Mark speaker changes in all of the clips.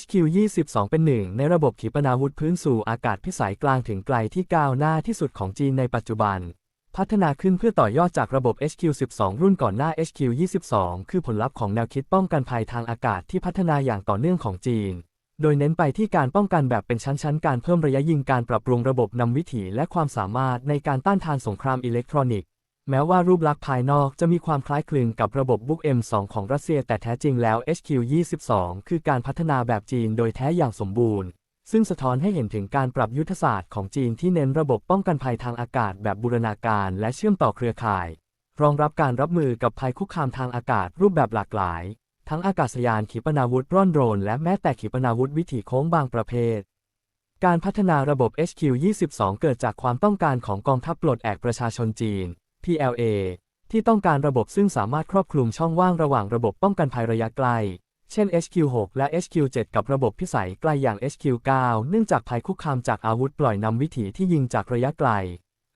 Speaker 1: HQ-22 เป็นหนึ่งในระบบขีปนาวุธพื้นสู่อากาศพิสัยกลางถึงไกลที่ก้าวหน้าที่สุดของจีนในปัจจุบัน พัฒนาขึ้นเพื่อต่อยอดจากระบบ HQ-12 รุ่นก่อนหน้า HQ-22 คือผลลัพธ์ของแนวคิดป้องกันภัยทางอากาศที่พัฒนาอย่างต่อเนื่องของจีน โดยเน้นไปที่การป้องกันแบบเป็นชั้นๆ การเพิ่มระยะยิงการปรับปรุงระบบนำวิถีและความสามารถในการต้านทานสงครามอิเล็กทรอนิกส์ แม้ว่ารูปลักษณ์ภายนอกจะมีความคล้ายคลึงกับระบบบุ๊ก M2 ของรัสเซีย แต่แท้จริงแล้ว HQ-22 คือการพัฒนาแบบจีนโดยแท้อย่างสมบูรณ์ ซึ่งสะท้อนให้เห็นถึงการปรับยุทธศาสตร์ของจีนที่เน้นระบบป้องกันภัยทางอากาศแบบบูรณาการและเชื่อมต่อเครือข่าย รองรับการรับมือกับภัยคุกคามทางอากาศรูปแบบหลากหลาย ทั้งอากาศยานขีปนาวุธร่อนโดรนและแม้แต่ขีปนาวุธวิถีโค้งบางประเภทการพัฒนาระบบ HQ-22 เกิดจากความต้องการของกองทัพปลดแอกประชาชนจีน PLA ที่ต้องการระบบซึ่งสามารถครอบคลุมช่องว่างระหว่างระบบป้องกันภัยระยะไกล เช่น HQ6 และ HQ7 กับระบบพิสัยไกลอย่าง HQ9 เนื่องจากภัยคุกคามจากอาวุธปล่อยนำวิถีที่ยิงจากระยะไกล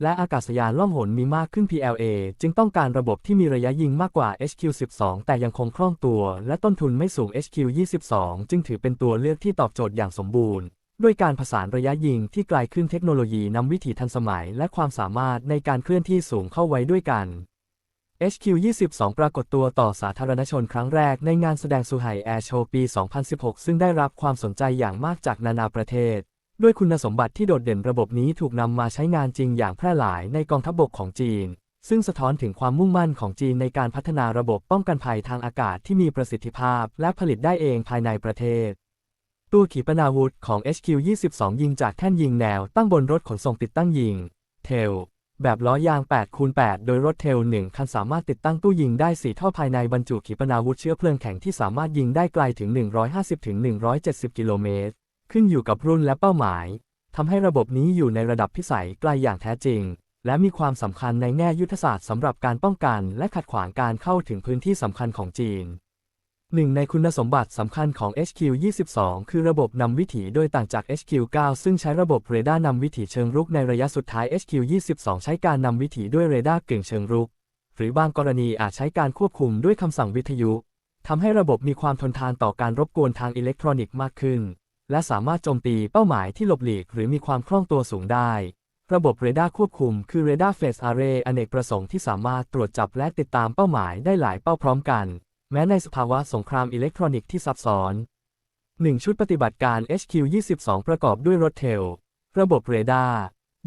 Speaker 1: และอากาศยานล่องหนมีมากขึ้น PLA จึงต้องการระบบที่มีระยะยิงมากกว่า HQ12 แต่ยังคงคล่องตัว และต้นทุนไม่สูง HQ22 จึงถือเป็นตัวเลือกที่ตอบโจทย์อย่างสมบูรณ์ ด้วยการผสานระยะยิงที่ไกลขึ้นเทคโนโลยีนำวิถีทันสมัยและความสามารถในการเคลื่อนที่สูงเข้าไว้ด้วยกัน HQ22 ปรากฏตัวต่อสาธารณชนครั้งแรกในงานแสดงซูไห่แอร์โชว์ปี 2016 ซึ่งได้รับความสนใจอย่างมากจากนานาประเทศ ด้วยคุณสมบัติที่โดดเด่นระบบนี้ถูกนำมาใช้งานจริงอย่างแพร่หลายในกองทัพบบกของจีน ซึ่งสะท้อนถึงความมุ่งมั่นของจีนในการพัฒนาระบบป้องกันภัยทางอากาศที่มีประสิทธิภาพ และผลิตได้เองภายในประเทศ ตัวขีปนาวุธของ HQ22 ยิงจากแท่นยิงแนวตั้งบนรถขนส่งติดตั้งยิง เทล แบบล้อยาง 8 คูณ 8 โดยรถเทล 1 คันสามารถติดตั้งตู้ยิงได้ 4 ท่อภายในบรรจุขีปนาวุธเชื้อเพลิงแข็งที่สามารถยิงได้ไกลถึง 150-170 กิโลเมตร ขึ้นอยู่กับรุ่นและเป้าหมาย ทำให้ระบบนี้อยู่ในระดับพิสัยไกลอย่างแท้จริง และมีความสำคัญในแง่ยุทธศาสตร์สำหรับการป้องกัน และขัดขวางการเข้าถึงพื้นที่สำคัญของจีน หนึ่งในคุณสมบัติสำคัญของ HQ22 คือระบบนำวิถีโดยต่างจาก HQ9 ซึ่งใช้ระบบเรดาร์นำวิถีเชิงรุกในระยะสุดท้าย HQ22 ใช้การนำวิถีด้วยเรดาร์กึ่งเชิงรุก หรือบางกรณีอาจใช้การควบคุมด้วยคำสั่งวิทยุทำให้ระบบมีความทนทานต่อการรบกวนทางอิเล็กทรอนิกส์มากขึ้น และสามารถโจมตีเป้าหมายที่หลบหลีกหรือมีความคล่องตัวสูงได้ระบบเรดาร์ควบคุมคือเรดาร์เฟสอาร์เรย์อเนกประสงค์ที่สามารถตรวจจับและติดตามเป้าหมายได้หลายเป้าพร้อมกัน แม้ในสภาวะสงครามอิเล็กทรอนิกส์ที่ซับซ้อน 1 ชุดปฏิบัติการ HQ22 ประกอบด้วยรถเทล ระบบเรดาร์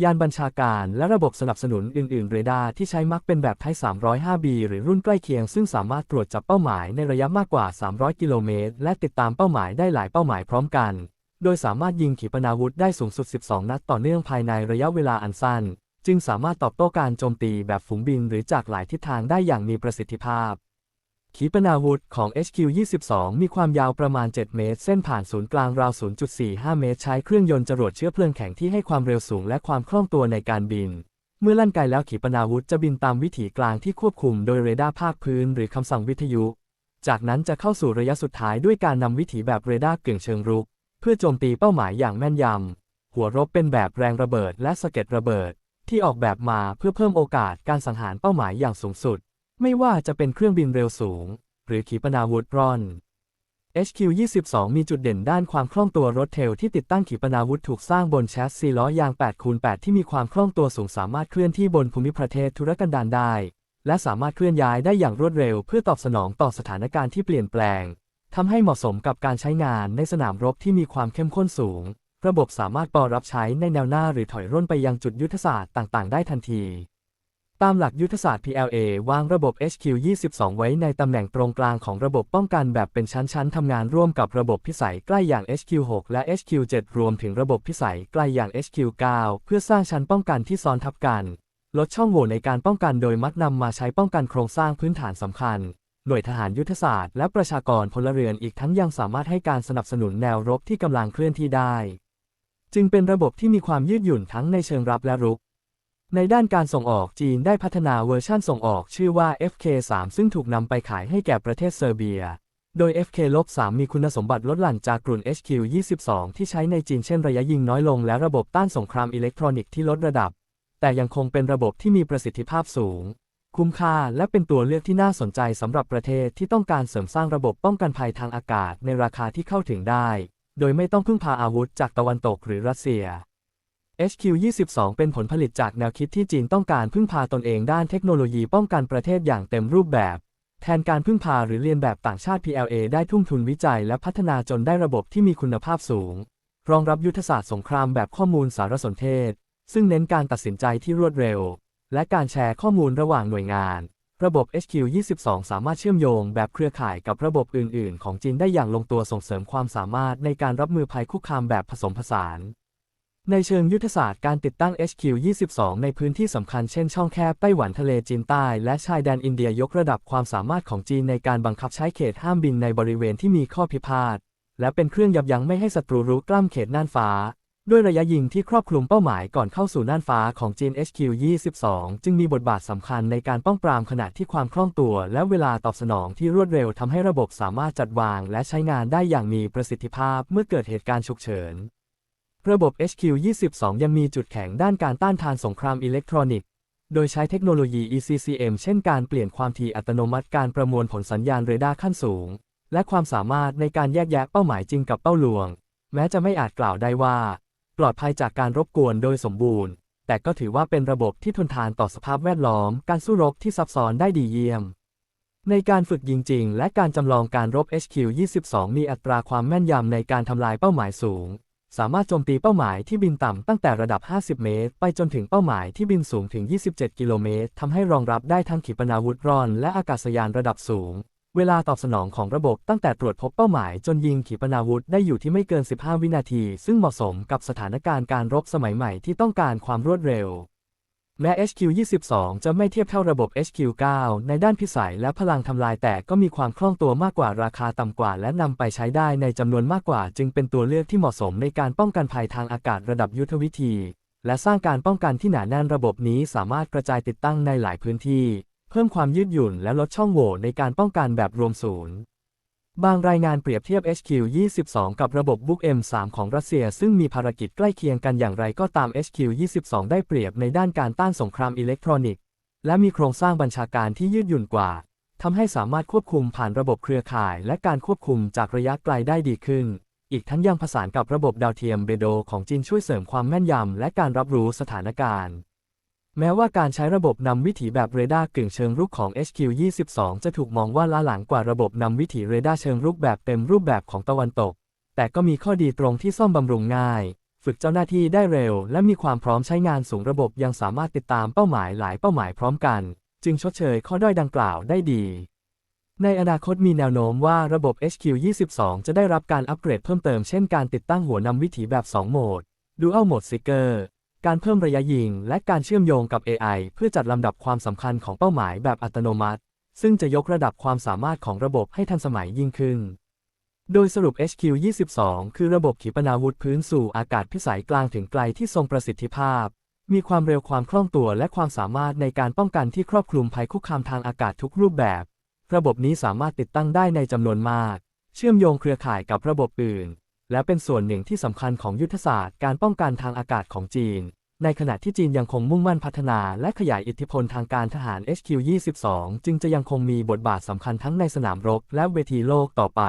Speaker 1: ยานบัญชาการและระบบสนับสนุนอื่น ๆ เรดาร์ที่ใช้มักเป็นแบบไทป์ 305B หรือรุ่นใกล้เคียง ซึ่งสามารถตรวจจับเป้าหมายในระยะมากกว่า 300 กิโลเมตร และติดตามเป้าหมายได้หลายเป้าหมายพร้อมกัน โดยสามารถยิงขีปนาวุธได้สูงสุด 12 นัดต่อเนื่องภายในระยะเวลาอันสั้น จึงสามารถตอบโต้การโจมตีแบบฝูงบินหรือจากหลายทิศทางได้อย่างมีประสิทธิภาพ ขีปนาวุธของ HQ-22 มีความยาวประมาณ 7 เมตร เส้นผ่านศูนย์กลางราว 0.45 เมตร ใช้เครื่องยนต์จรวดเชื้อเพลิงแข็งที่ให้ความเร็วสูงและความคล่องตัวในการบิน เมื่อลั่นไกแล้วขีปนาวุธจะบินตามวิถีกลางที่ควบคุมโดยเรดาร์ภาคพื้นหรือคำสั่งวิทยุ จากนั้นจะเข้าสู่ระยะสุดท้ายด้วยการนำวิถีแบบเรดาร์กึ่งเชิงรุก เพื่อโจมตีเป้าหมายอย่างแม่นยำ หัวรบเป็นแบบแรงระเบิดและสะเก็ดระเบิด ที่ออกแบบมาเพื่อเพิ่มโอกาสการสังหารเป้าหมายอย่างสูงสุด ไม่ว่าจะเป็นเครื่องบินเร็วสูง หรือขีปนาวุธร่อน HQ-22 มีจุดเด่นด้านความคล่องตัวรถเทลที่ติดตั้งขีปนาวุธถูกสร้างบนแชสซีล้อยาง8คูณ8ที่มีความคล่องตัวสูงสามารถเคลื่อนที่บนภูมิประเทศธุรกันดารได้ และสามารถเคลื่อนย้ายได้อย่างรวดเร็ว เพื่อตอบสนองต่อสถานการณ์ที่เปลี่ยนแปลงทำให้เหมาะสมกับการใช้งานในสนามรบที่มีความเข้มข้นสูง ระบบสามารถปอรับใช้ในแนวหน้าหรือถอยร่นไปยังจุดยุทธศาสตร์ต่าง ๆ ได้ทันที ตามหลักยุทธศาสตร์ PLA วางระบบ HQ22 ไว้ในตำแหน่งตรงกลางของระบบป้องกันแบบเป็นชั้นๆทำงานร่วมกับระบบพิสัยใกล้อย่าง HQ6 และ HQ7 รวมถึงระบบพิสัยใกล้อย่าง HQ9 เพื่อสร้างชั้นป้องกันที่ซ้อนทับกัน ลดช่องโหว่ในการป้องกันโดยมักนำมาใช้ป้องกันโครงสร้างพื้นฐานสำคัญ หน่วยทหารยุทธศาสตร์และประชากรพลเรือนอีกทั้งยังสามารถให้การสนับสนุนแนวรบที่กำลังเคลื่อนที่ได้ จึงเป็นระบบที่มีความยืดหยุ่นทั้งในเชิงรับและรุก ในด้านการส่งออกจีนได้พัฒนาเวอร์ชั่นส่งออกชื่อว่า FK3 ซึ่งถูกนำไปขายให้แก่ประเทศเซอร์เบีย โดย FK-3 มีคุณสมบัติลดหลั่นจากกลุ่น HQ22 ที่ใช้ในจีนเช่นระยะยิงน้อยลงและระบบต้านสงครามอิเล็กทรอนิกส์ที่ลดระดับ แต่ยังคงเป็นระบบที่มีประสิทธิภาพสูง คุ้มค่าและเป็นตัวเลือกที่น่าสนใจสำหรับประเทศที่ต้องการเสริมสร้างระบบป้องกันภัยทางอากาศในราคาที่เข้าถึงได้ โดยไม่ต้องพึ่งพาอาวุธจากตะวันตกหรือรัสเซีย HQ22 เป็นผลผลิตจากแนวคิดที่จีนต้องการพึ่งพาตนเองด้านเทคโนโลยีป้องกันประเทศอย่างเต็มรูปแบบ แทนการพึ่งพาหรือเรียนแบบต่างชาติ PLA ได้ทุ่มทุนวิจัยและพัฒนาจนได้ระบบที่มีคุณภาพสูง รองรับยุทธศาสตร์สงครามแบบข้อมูลสารสนเทศ ซึ่งเน้นการตัดสินใจที่รวดเร็ว และการแชร์ข้อมูลระหว่างหน่วยงาน ระบบ HQ22 สามารถเชื่อมโยงแบบเครือข่ายกับระบบอื่น ๆ ของจีนได้อย่างลงตัวส่งเสริมความสามารถในการรับมือภัยคุกคามแบบผสมผสาน ในเชิงยุทธศาสตร์การติดตั้ง HQ22 ในพื้นที่สำคัญเช่นช่องแคบไต้หวันทะเลจีนใต้และชายแดนอินเดียยกระดับความสามารถของจีนในการบังคับใช้เขตห้ามบินในบริเวณที่มีข้อพิพาท และเป็นเครื่องยับยั้งไม่ให้ศัตรูรุกล้ำเขตน่านฟ้า ด้วยระยะยิงที่ครอบคลุมเป้าหมายก่อนเข้าสู่น่านฟ้าของจีน HQ22 จึงมีบทบาทสำคัญในการป้องปรามขณะที่ความคล่องตัว และเวลาตอบสนองที่รวดเร็วทำให้ระบบสามารถจัดวาง และใช้งานได้อย่างมีประสิทธิภาพเมื่อเกิดเหตุการณ์ฉุกเฉิน ระบบ HQ22 ยังมีจุดแข็งด้านการต้านทานสงครามอิเล็กทรอนิกส์ โดยใช้เทคโนโลยี ECCM เช่นการเปลี่ยนความถี่อัตโนมัติการประมวลผลสัญญาณเรดาร์ขั้นสูง และความสามารถในการแยกแยะเป้าหมายจริงกับเป้าลวง แม้จะไม่อาจกล่าวได้ว่า ปลอดภัยจากการรบกวนโดยสมบูรณ์ แต่ก็ถือว่าเป็นระบบที่ทนทานต่อสภาพแวดล้อม การสู้รบที่ซับซ้อนได้ดีเยี่ยม ในการฝึกยิงจริง และการจำลองการรบ HQ22 มีอัตราความแม่นยำในการทำลายเป้าหมายสูง สามารถโจมตีเป้าหมายที่บินต่ำตั้งแต่ระดับ 50 เมตร ไปจนถึงเป้าหมายที่บินสูงถึง 27 กิโลเมตรทำให้รองรับได้ทั้งขีปนาวุธร่อน และอากาศยานระดับสูง เวลาตอบสนองของระบบตั้งแต่ตรวจพบเป้าหมายจนยิงขีปนาวุธได้อยู่ที่ไม่เกิน 15 วินาที ซึ่งเหมาะสมกับสถานการณ์การรบสมัยใหม่ที่ต้องการความรวดเร็ว แม้ HQ22 จะไม่เทียบเท่าระบบ HQ9 ในด้านพิสัยและพลังทำลายแต่ก็มีความคล่องตัวมากกว่าราคาต่ำกว่า และนำไปใช้ได้ในจำนวนมากกว่า จึงเป็นตัวเลือกที่เหมาะสมในการป้องกันภัยทางอากาศระดับยุทธวิธี และสร้างการป้องกันที่หนาแน่นระบบนี้สามารถกระจายติดตั้งในหลายพื้นที่ เพิ่มความยืดหยุ่นและลดช่องโหว่ในการป้องกันแบบรวมศูนย์ บางรายงานเปรียบเทียบ HQ22 กับระบบ Book M3 ของรัสเซีย ซึ่งมีภารกิจใกล้เคียงกันอย่างไรก็ตาม HQ22 ได้เปรียบในด้านการต้านสงครามอิเล็กทรอนิกส์ และมีโครงสร้างบัญชาการที่ยืดหยุ่นกว่าทำให้สามารถควบคุมผ่านระบบเครือข่าย และการควบคุมจากระยะไกลได้ดีขึ้น อีกทั้งยังผสานกับระบบดาวเทียมเบโดของจีนช่วยเสริมความแม่นยำและการรับรู้สถานการณ์ แม้ว่าการใช้ระบบนำวิถีแบบเรดาร์กึ่งเชิงรุกของ HQ22 จะถูกมองว่าล้าหลังกว่าระบบนำวิถีเรดาร์เชิงรุกแบบเต็มรูปแบบของตะวันตก แต่ก็มีข้อดีตรงที่ซ่อมบำรุงง่าย ฝึกเจ้าหน้าที่ได้เร็ว และมีความพร้อมใช้งานสูงระบบยังสามารถติดตามเป้าหมายหลายเป้าหมายพร้อมกัน จึงชดเชยข้อด้อยดังกล่าวได้ดี ในอนาคตมีแนวโน้มว่าระบบ HQ22 จะได้รับการอัปเกรดเพิ่มเติมเช่นการติดตั้งหัวนำวิถีแบบ 2 โหมด Dual Mode Seeker การเพิ่มระยะยิง และการเชื่อมโยงกับ AI เพื่อจัดลำดับความสำคัญของเป้าหมายแบบอัตโนมัติ ซึ่งจะยกระดับความสามารถของระบบให้ทันสมัยยิ่งขึ้น โดยสรุป HQ22 คือระบบขีปนาวุธพื้นสู่อากาศพิสัยกลางถึงไกลที่ทรงประสิทธิภาพ มีความเร็วความคล่องตัวและความสามารถในการป้องกันที่ครอบคลุมภัยคุกคามทางอากาศทุกรูปแบบ ระบบนี้สามารถติดตั้งได้ในจำนวนมาก เชื่อมโยงเครือข่ายกับระบบอื่น และเป็นส่วนหนึ่งที่สำคัญของยุทธศาสตร์การป้องกันทางอากาศของจีน ในขณะที่จีนยังคงมุ่งมั่นพัฒนาและขยายอิทธิพลทางการทหาร HQ22 จึงจะยังคงมีบทบาทสำคัญทั้งในสนามรบและเวทีโลกต่อไป